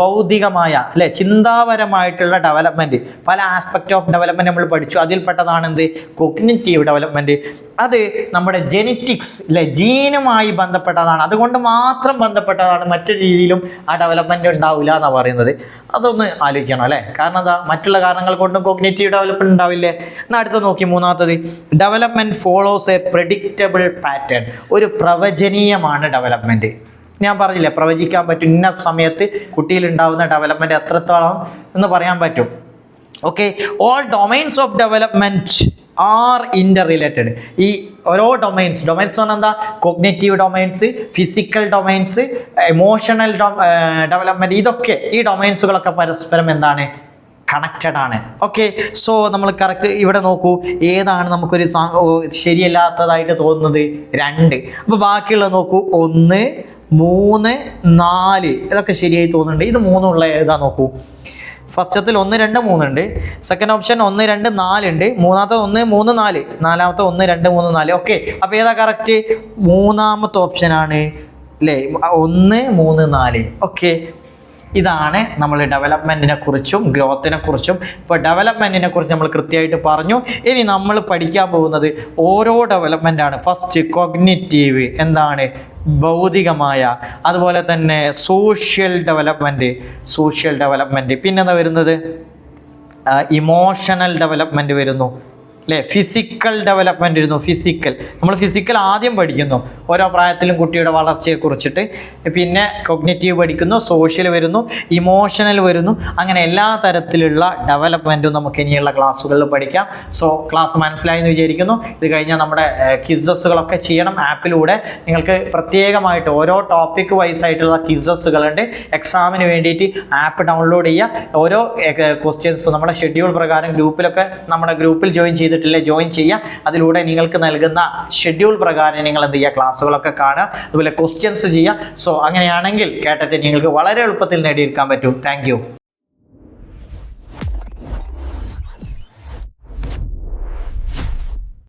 ഭൗതികമായ അല്ലെ ചിന്താപരമായിട്ടുള്ള ഡെവലപ്മെന്റ് പല ആസ്പെക്റ്റ് ഓഫ് ഡെവലപ്മെന്റ് നമ്മൾ പഠിച്ചു. അതിൽപ്പെട്ടതാണ് എന്ത്? കോഗ്നിറ്റീവ് ഡെവലപ്മെന്റ് അത് നമ്മുടെ ജെനറ്റിക്സ് അല്ലെ ജീനുമായി ബന്ധപ്പെട്ടതാണ്. അതുകൊണ്ട് മാത്രം ബന്ധപ്പെട്ടതാണ് മറ്റൊരു രീതിയിലും ആ ഡെവലപ്മെന്റ് ഉണ്ടാവില്ല എന്നാണ് പറയുന്നത്. അതൊന്ന് ആലോചിക്കണം അല്ലേ? കാരണം എന്താ? മറ്റുള്ള കാരണങ്ങൾ കൊണ്ടും കൊഗ്നേറ്റീവ് ഡെവലപ്മെന്റ് ഉണ്ടാവില്ലേ? എന്നാൽ അടുത്ത നോക്കി മൂന്നാമത്തത്. Development follows a predictable pattern ഒരു പ്രവചനീയമാണ് ഡെവലപ്മെന്റ് ഞാൻ പറഞ്ഞില്ലേ പ്രവചിക്കാൻ പറ്റും. ഇന്ന സമയത്ത് കുട്ടിയിലുണ്ടാവുന്ന ഡെവലപ്മെന്റ് എത്രത്തോളം എന്ന് പറയാൻ പറ്റും. Okay all domains of development are interrelated ഈ ഓരോ ഡൊമൈൻസ് ഡൊമൈൻസ് എന്ന് പറഞ്ഞാൽ എന്താ? Cognitive domains physical domains emotional development ഇതൊക്കെ ഈ ഡൊമൈൻസുകളൊക്കെ പരസ്പരം എന്താണ്? കണക്റ്റഡ് ആണ്. ഓക്കെ സോ നമ്മൾ കറക്റ്റ് ഇവിടെ നോക്കൂ. ഏതാണ് നമുക്കൊരു ശരിയല്ലാത്തതായിട്ട് തോന്നുന്നത്? രണ്ട്. അപ്പോൾ ബാക്കിയുള്ളത് നോക്കൂ. ഒന്ന് മൂന്ന് നാല്. ഇതൊക്കെ ശരിയായി തോന്നുന്നുണ്ട്. ഇത് മൂന്നുള്ള ഏതാ നോക്കൂ. ഫസ്റ്റത്തിൽ ഒന്ന് രണ്ട് മൂന്നുണ്ട്. സെക്കൻഡ് ഓപ്ഷൻ ഒന്ന് രണ്ട് നാലുണ്ട്. മൂന്നാമത്തെ ഒന്ന് മൂന്ന് നാല്. നാലാമത്തെ ഒന്ന് രണ്ട് മൂന്ന് നാല്. ഓക്കെ അപ്പോൾ ഏതാ കറക്റ്റ് മൂന്നാമത്തെ ഓപ്ഷനാണ് അല്ലേ ഒന്ന് മൂന്ന് നാല്. ഓക്കെ ഇതാണ് നമ്മൾ ഡെവലപ്മെന്റിനെ കുറിച്ചും ഗ്രോത്തിനെ കുറിച്ചും. ഇപ്പോൾ ഡെവലപ്മെന്റിനെ കുറിച്ച് നമ്മൾ കൃത്യമായിട്ട് പറഞ്ഞു. ഇനി നമ്മൾ പഠിക്കാൻ പോകുന്നത് ഓരോ ഡെവലപ്മെന്റ് ആണ്. ഫസ്റ്റ് കൊഗ്നിറ്റീവ് എന്താണ്? ഭൗതികമായ. അതുപോലെ തന്നെ സോഷ്യൽ ഡെവലപ്മെന്റ് സോഷ്യൽ ഡെവലപ്മെന്റ് പിന്നെന്താ വരുന്നത്? ഇമോഷണൽ ഡെവലപ്മെന്റ് വരുന്നു. അല്ലേ? ഫിസിക്കൽ ഡെവലപ്മെന്റ് വരുന്നു. ഫിസിക്കൽ നമ്മൾ ഫിസിക്കൽ ആദ്യം പഠിക്കുന്നു. ഓരോ പ്രായത്തിലും കുട്ടിയുടെ വളർച്ചയെ കുറിച്ചിട്ട് പിന്നെ കൊഗ്നേറ്റീവ് പഠിക്കുന്നു സോഷ്യൽ വരുന്നു ഇമോഷണൽ വരുന്നു. അങ്ങനെ എല്ലാ തരത്തിലുള്ള ഡെവലപ്മെന്റും നമുക്ക് ഇനിയുള്ള ക്ലാസ്സുകളിൽ പഠിക്കാം. സോ ക്ലാസ് മനസ്സിലായി എന്ന് വിചാരിക്കുന്നു. ഇത് കഴിഞ്ഞാൽ നമ്മുടെ ക്വിസസുകളൊക്കെ ചെയ്യണം. ആപ്പിലൂടെ നിങ്ങൾക്ക് പ്രത്യേകമായിട്ട് ഓരോ ടോപ്പിക് വൈസ് ആയിട്ടുള്ള ക്വിസസുകളുണ്ട് എക്സാമിന് വേണ്ടിയിട്ട് ആപ്പ് ഡൗൺലോഡ് ചെയ്യുക. ഓരോ ക്വസ്റ്റ്യൻസ് നമ്മുടെ ഷെഡ്യൂൾ പ്രകാരം ഗ്രൂപ്പിലൊക്കെ നമ്മുടെ ഗ്രൂപ്പിൽ ജോയിൻ ചെയ്തിട്ടില്ലേ ജോയിൻ ചെയ്യുക. അതിലൂടെ നിങ്ങൾക്ക് നൽകുന്ന ഷെഡ്യൂൾ പ്രകാരം നിങ്ങൾ എന്ത് ചെയ്യുക? ക്ലാസ്സുകളൊക്കെ കാണുക അതുപോലെ ക്വസ്റ്റ്യൻസ് ചെയ്യുക. സോ അങ്ങനെയാണെങ്കിൽ കേട്ടിട്ട് നിങ്ങൾക്ക് വളരെ എളുപ്പത്തിൽ നേടിയെടുക്കാൻ പറ്റും. താങ്ക്